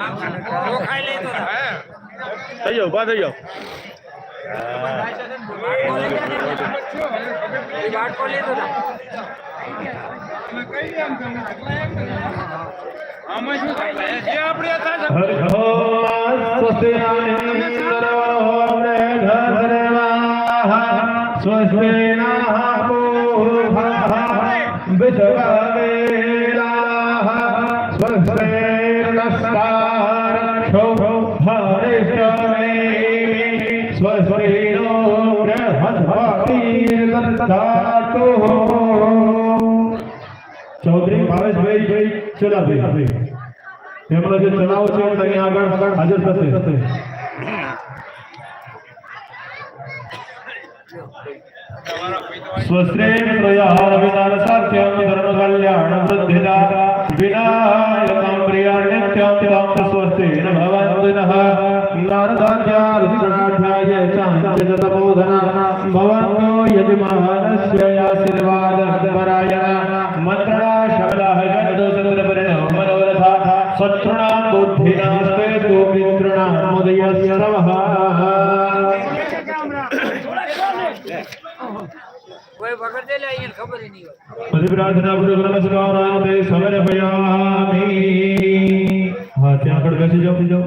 ખાઈ લેતો થઈ જાઓ ઊભા થઈ જાઓ. બાટકો લેતો ચૌધરી ભાવેશભાઈ ભાઈ ચલાભાઈ એમનો જે ચલાવ છે તે અહીંયા આગળ હાજર થશે સ્વસ્ત્રેણ પ્રયાર વિદાન સાખ્યમ ધર્મ કલ્યાણ વૃદ્ધિદા વિનાયકમ પ્રિયા નિત્યમ તમ સ્વસ્તેન ભવન્તુ નઃ નારદાચાર્ય ચાંચિત તપોધના ભવન્તો યજમાનસ્ય આશીર્વાદ પરાયણ મનોરથા શત્રુણાં બુદ્ધિના સ્વેતો મિત્રુણાં મુદયસ્ય રવઃ કોઈ વગર દે લે અહીંયા ખબર ય નહીં હોય બધી પ્રાર્થના પૂર્વક નમસ્કાર તે સવરે ભયામી હા ત્યાં આગળ બેસી જાઓ જાઓ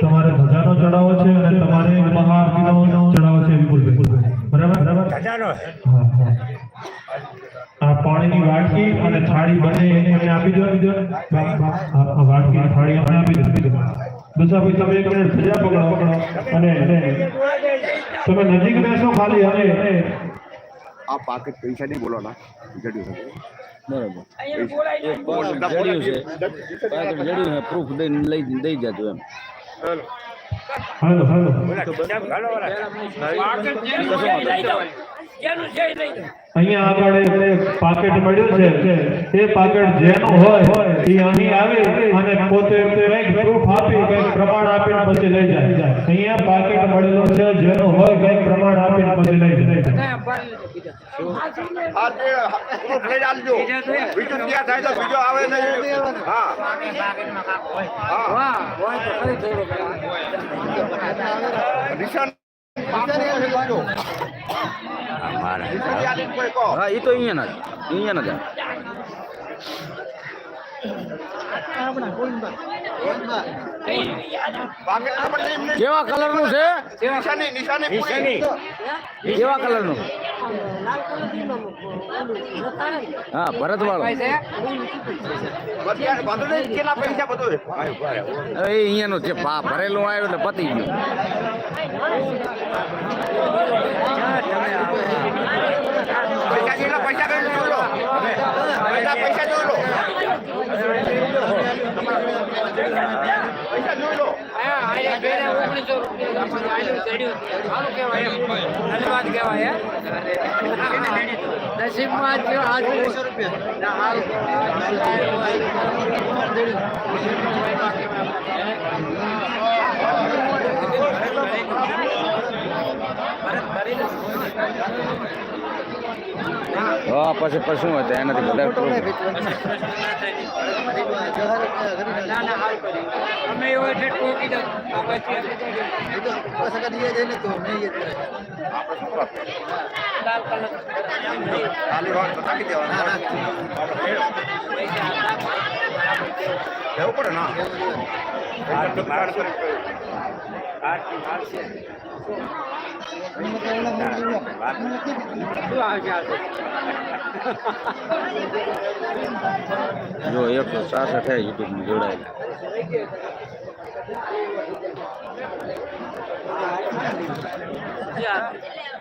તમારે ધજાનો ચડાવો છે અને તમારે મહાઆરતીનો ચડાવો છે વિપુલભાઈ બરાબર બરાબર ખજાનો હા હા આ પાણીની વાટકી અને થાળી બંને એમને આપી દો વાટકી થાળી અમને આપી દો આપી દો દુસાભાઈ તમે એક મિનિટ ધજા પકડો પકડો અને તમે નજીક બેસો ખાલી અને આ પાકે પૈસા નહીં બોલો ના. જડ્યું છે. છે. પ્રૂફ દઈને લઈ દઈ જતું એમ. હાલો અહીંયા આગળ એક પાકેટ મળ્યું છે. એ પાકેટ જેનું હોય એ અહીં આવે અને પોતે કંઈક પ્રૂફ આપી કંઈક પ્રમાણ આપીને પછી લઈ જાય. અહીંયા પાકેટ મળેલું છે જેનું હોય કંઈક પ્રમાણ આપીને પછી લઈ જાય. નિશાન હા એ તો અહીંયા જ અહીંયા જ પાકેટ નંબર નહીં એમને કેવા કલરનું છે? નિશાની નિશાની કેવા કલરનું હા ભરત વાળો એ અહીંયાનું છે પા ભરેલું આવ્યું એટલે પતી ગયું. પૈસા પૈસા પૈસા જોઈ લો પૈસા જોઈ લો હા, અહીંયા બેને ઓગણીસો રૂપિયા આપણને આલ્યું, ચડ્યું. સારું કહેવાય એમ. ધન્યવાદ કહેવાય? નસીબમાં જ આ રૂપિયા લાલ કલર. ખાલી વાત બતાવી દેવાના લેવું પડે ના શું આવશે આ તો? જો એકસો સાસઠ યુટ્યુબમાં જોડાયેલા. હવે